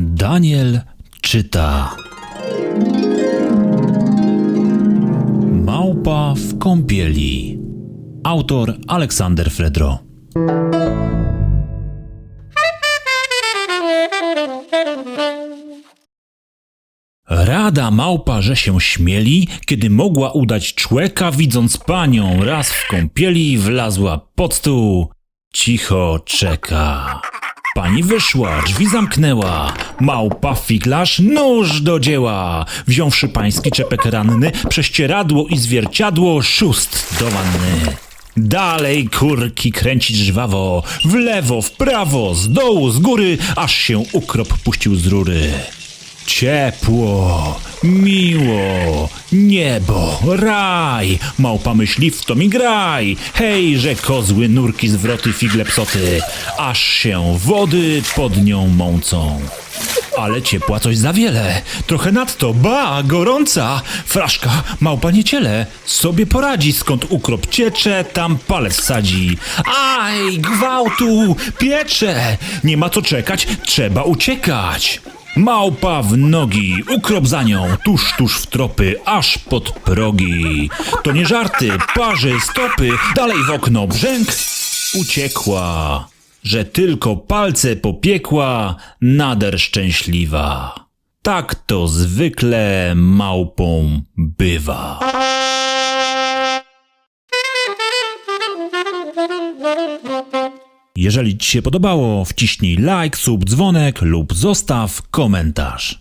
Daniel czyta. Małpa w kąpieli. Autor Aleksander Fredro. Rada małpa, że się śmieli, kiedy mogła udać człeka, widząc panią raz w kąpieli, wlazła pod stół. Cicho czeka. Pani wyszła, drzwi zamknęła. Małpa figlarz nóż do dzieła. Wziąwszy pański czepek ranny, prześcieradło i zwierciadło, szóst do wanny. Dalej kurki kręcić żwawo, w lewo, w prawo, z dołu, z góry, aż się ukrop puścił z rury. Ciepło, miło, niebo, raj, małpa myśli w to mi graj. Hej, że kozły, nurki, zwroty, figle, psoty, aż się wody pod nią mącą. Ale ciepła coś za wiele, trochę nadto, ba, gorąca. Fraszka, małpa nie ciele, sobie poradzi, skąd ukrop ciecze, tam palec sadzi. Aj, gwałtu, piecze, nie ma co czekać, trzeba uciekać. Małpa w nogi, ukrop za nią, tuż, tuż w tropy, aż pod progi. To nie żarty, parzy, stopy, dalej w okno, brzęk, uciekła. Że tylko palce popiekła, nader szczęśliwa. Tak to zwykle małpą bywa. Jeżeli Ci się podobało, wciśnij like, sub, dzwonek lub zostaw komentarz.